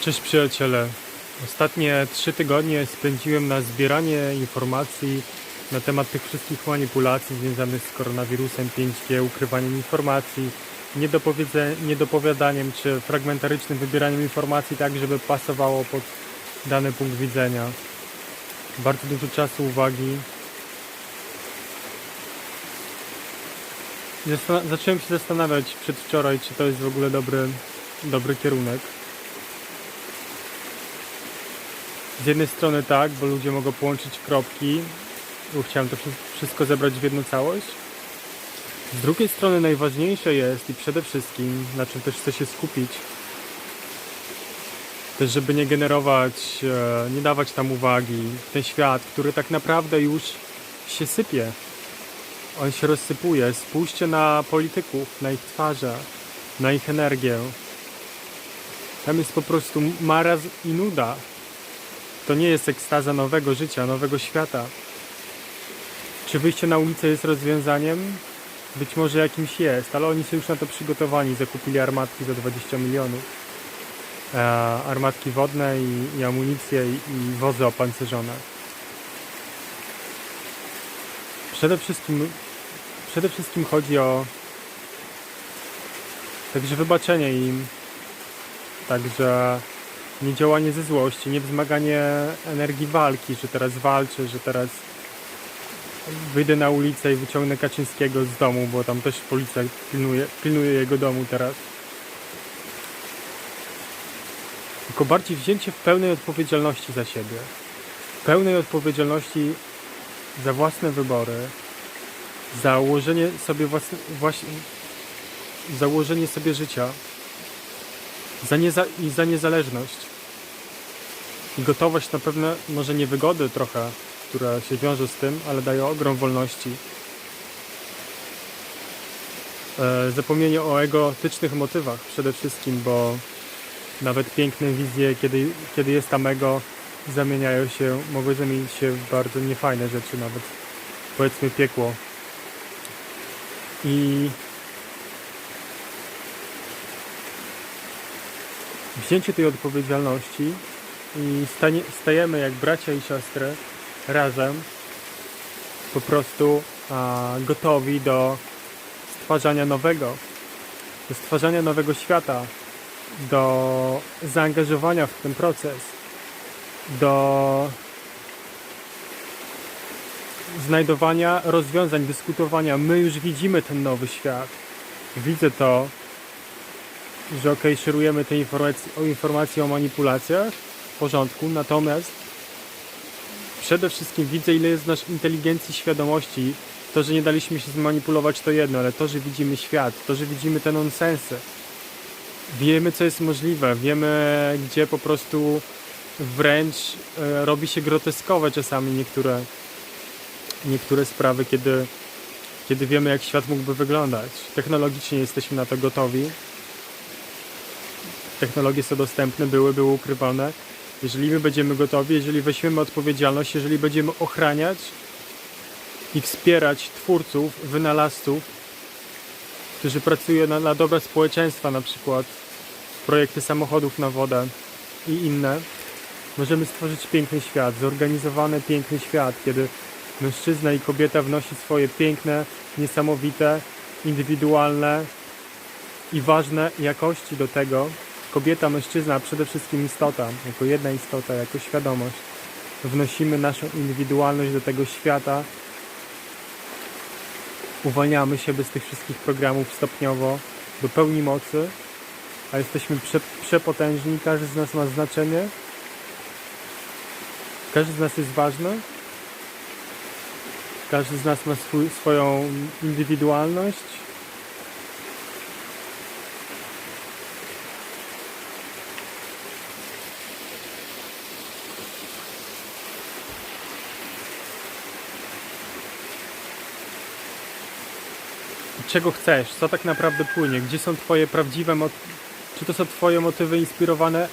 Cześć przyjaciele. Ostatnie trzy tygodnie spędziłem na zbieranie informacji na temat tych wszystkich manipulacji związanych z koronawirusem 5G, ukrywaniem informacji, niedopowiadaniem czy fragmentarycznym wybieraniem informacji tak, żeby pasowało pod dany punkt widzenia. Bardzo dużo czasu, uwagi. Zastan- zacząłem się zastanawiać przedwczoraj, czy to jest w ogóle dobry, dobry kierunek. Z jednej strony tak, bo ludzie mogą połączyć kropki, bo chciałem to wszy- wszystko zebrać w jedną całość. Z drugiej strony najważniejsze jest i przede wszystkim, na czym też chcę się skupić, też żeby nie generować, e, nie dawać tam uwagi, ten świat, który tak naprawdę już się sypie. On się rozsypuje. Spójrzcie na polityków, na ich twarze, na ich energię. Tam jest po prostu marazm i nuda. To nie jest ekstaza nowego życia, nowego świata. Czy wyjście na ulicę jest rozwiązaniem? Być może jakimś jest, ale oni są już na to przygotowani. Zakupili armatki za 20 milionów. E, armatki wodne i, i amunicję i, i wozy opancerzone. Przede wszystkim, przede wszystkim chodzi o także wybaczenie im, także nie działanie ze złości, nie wzmaganie energii walki, że teraz walczę, że teraz wyjdę na ulicę i wyciągnę Kaczyńskiego z domu, bo tam też policja pilnuje, pilnuje jego domu teraz. Tylko bardziej wzięcie w pełnej odpowiedzialności za siebie. Pełnej odpowiedzialności za własne wybory, za ułożenie sobie własne, właśnie, za ułożenie sobie życia, za nieza, i za niezależność. Gotowość na pewne, może niewygody trochę, która się wiąże z tym, ale daje ogrom wolności. E, zapomnienie o egotycznych motywach przede wszystkim, bo nawet piękne wizje, kiedy, kiedy jest tam ego, zamieniają się, mogą zamienić się w bardzo niefajne rzeczy, nawet powiedzmy piekło. I wzięcie tej odpowiedzialności i stanie, stajemy jak bracia i siostry razem po prostu a, gotowi do stwarzania nowego, do stwarzania nowego świata, do zaangażowania w ten proces, do znajdowania rozwiązań, dyskutowania. My już widzimy ten nowy świat. Widzę to, że ok, szerujemy te informacje informacje o manipulacjach, porządku, natomiast przede wszystkim widzę, ile jest naszej inteligencji, świadomości. To, że nie daliśmy się zmanipulować, to jedno, ale to, że widzimy świat, to, że widzimy te nonsensy. Wiemy, co jest możliwe, wiemy, gdzie po prostu wręcz e, robi się groteskowe czasami niektóre, niektóre sprawy, kiedy, kiedy wiemy, jak świat mógłby wyglądać. Technologicznie jesteśmy na to gotowi. Technologie są dostępne, były, były ukrywane. Jeżeli my będziemy gotowi, jeżeli weźmiemy odpowiedzialność, jeżeli będziemy ochraniać i wspierać twórców, wynalazców, którzy pracują na, na społeczeństwa, na przykład projekty samochodów na wodę i inne, możemy stworzyć piękny świat, zorganizowany piękny świat, kiedy mężczyzna i kobieta wnosi swoje piękne, niesamowite, indywidualne i ważne jakości do tego. Kobieta, mężczyzna, a przede wszystkim istota, jako jedna istota, jako świadomość. Wnosimy naszą indywidualność do tego świata, uwalniamy siebie z tych wszystkich programów stopniowo do pełni mocy, a jesteśmy prze, przepotężni, każdy z nas ma znaczenie, każdy z nas jest ważny, każdy z nas ma swój, swoją indywidualność. czego chcesz, co tak naprawdę płynie, gdzie są Twoje prawdziwe czy to są Twoje motywy inspirowane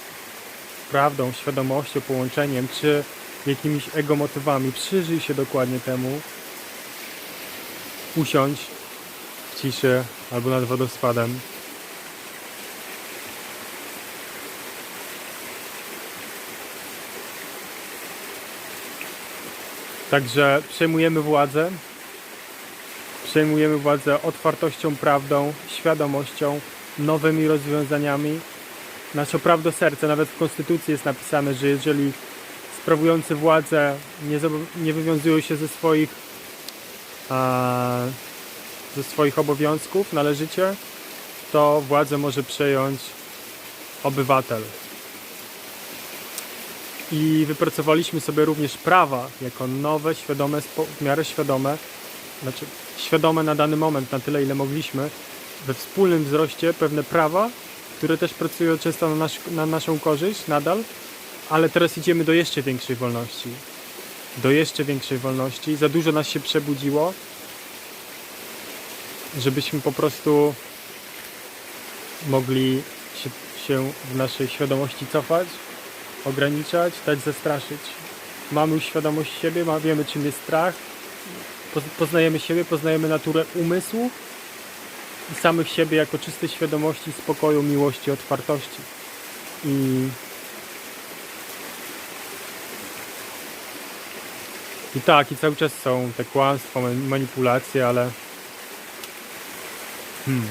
prawdą, świadomością, połączeniem, czy jakimiś ego motywami. Przyjrzyj się dokładnie temu. Usiądź w ciszy albo nad wodospadem. Także przejmujemy władzę Przejmujemy władzę otwartością, prawdą, świadomością, nowymi rozwiązaniami. Nasze prawdo serce, nawet w Konstytucji jest napisane, że jeżeli sprawujący władzę nie, nie wywiązują się ze swoich, a, ze swoich obowiązków należycie, to władzę może przejąć obywatel. I wypracowaliśmy sobie również prawa jako nowe, świadome, w miarę świadome, znaczy świadome na dany moment, na tyle ile mogliśmy, we wspólnym wzroście pewne prawa, które też pracują często na, nasz, na naszą korzyść nadal, ale teraz idziemy do jeszcze większej wolności. Do jeszcze większej wolności. Za dużo nas się przebudziło, żebyśmy po prostu mogli się, się w naszej świadomości cofać, ograniczać, dać zastraszyć. Mamy już świadomość siebie, wiemy czym jest strach, poznajemy siebie, poznajemy naturę umysłu i samych siebie jako czyste świadomości, spokoju, miłości, otwartości. I I tak, i cały czas są te kłamstwa, ma- manipulacje, ale. Hmm.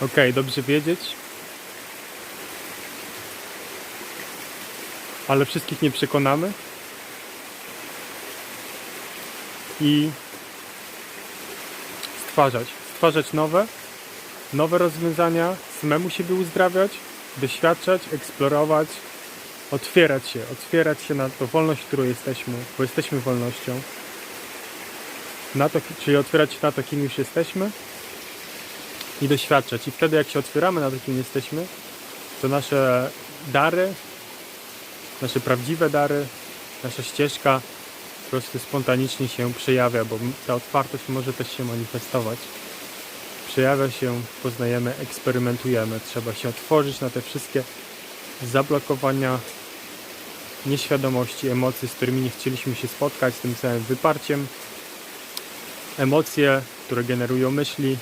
Okej, dobrze wiedzieć. Ale wszystkich nie przekonamy. I stwarzać. Stwarzać nowe, nowe rozwiązania, samemu siebie uzdrawiać, doświadczać, eksplorować, otwierać się, otwierać się na tą wolność, którą jesteśmy, bo jesteśmy wolnością. Na to, czyli otwierać się na to, kim już jesteśmy i doświadczać. I wtedy, jak się otwieramy na to, kim jesteśmy, to nasze dary, nasze prawdziwe dary, nasza ścieżka prostu spontanicznie się przejawia, bo ta otwartość może też się manifestować. Przejawia się, poznajemy, eksperymentujemy. Trzeba się otworzyć na te wszystkie zablokowania, nieświadomości, emocji, z którymi nie chcieliśmy się spotkać, z tym całym wyparciem. Emocje, które generują myśli,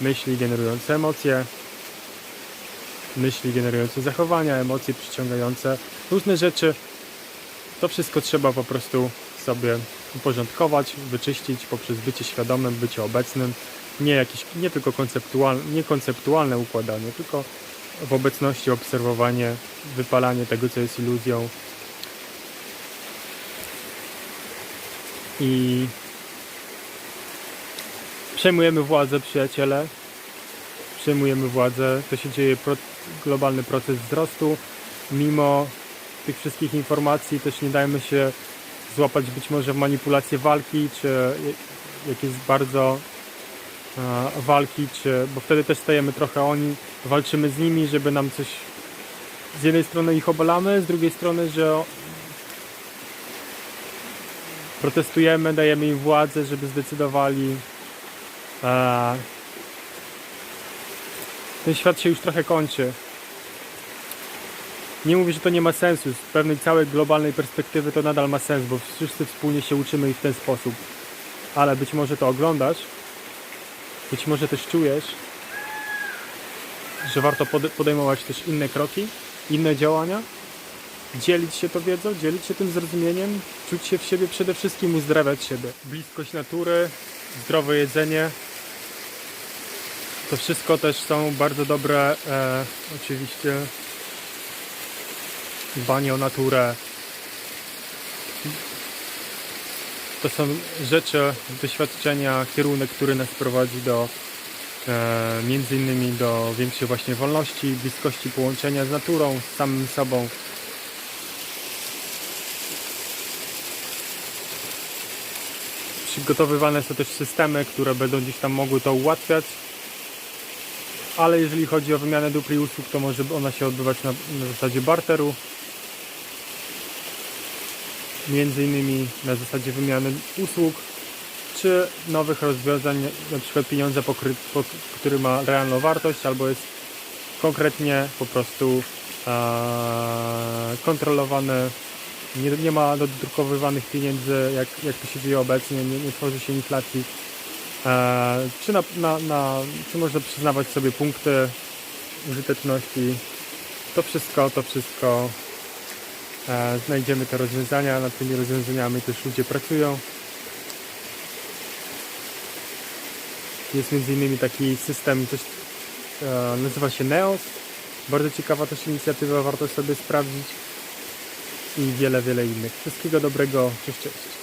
myśli generujące emocje, myśli generujące zachowania, emocje przyciągające różne rzeczy. To wszystko trzeba po prostu sobie uporządkować, wyczyścić poprzez bycie świadomym, bycie obecnym. Nie jakieś, nie tylko konceptualne, nie konceptualne układanie, tylko w obecności obserwowanie, wypalanie tego, co jest iluzją. I przejmujemy władzę, przyjaciele. Przejmujemy władzę. To się dzieje pro, globalny proces wzrostu. Mimo tych wszystkich informacji też nie dajmy się złapać być może w manipulację walki, czy jakieś bardzo e, walki, czy, bo wtedy też stajemy trochę oni, walczymy z nimi, żeby nam coś z jednej strony ich obalamy, z drugiej strony, że protestujemy, dajemy im władzę, żeby zdecydowali. E, ten świat się już trochę kończy. Nie mówię, że to nie ma sensu. Z pewnej całej globalnej perspektywy to nadal ma sens, bo wszyscy wspólnie się uczymy i w ten sposób. Ale być może to oglądasz, być może też czujesz, że warto pode- podejmować też inne kroki, inne działania, dzielić się tą wiedzą, dzielić się tym zrozumieniem, czuć się w siebie przede wszystkim, uzdrawiać siebie. Bliskość natury, zdrowe jedzenie, to wszystko też są bardzo dobre, e, oczywiście, dbanie o naturę. To są rzeczy, doświadczenia, kierunek, który nas prowadzi do e, między innymi do większej właśnie wolności, bliskości połączenia z naturą, z samym sobą. Przygotowywane są też systemy, które będą gdzieś tam mogły to ułatwiać. Ale jeżeli chodzi o wymianę dóbr i usług, to może ona się odbywać na, na zasadzie barteru. Między innymi na zasadzie wymiany usług, czy nowych rozwiązań, na przykład pieniądza, pokry, po, który ma realną wartość, albo jest konkretnie po prostu e, kontrolowane. Nie, nie ma dodrukowywanych pieniędzy, jak, jak to się dzieje obecnie, nie, nie tworzy się inflacji. E, czy, na, na, na, czy można przyznawać sobie punkty użyteczności. To wszystko, to wszystko znajdziemy te rozwiązania. Nad tymi rozwiązaniami też ludzie pracują. Jest między innymi taki system, coś e, nazywa się NEOS. Bardzo ciekawa też inicjatywa, warto sobie sprawdzić. I wiele, wiele innych. Wszystkiego dobrego. Cześć, cześć.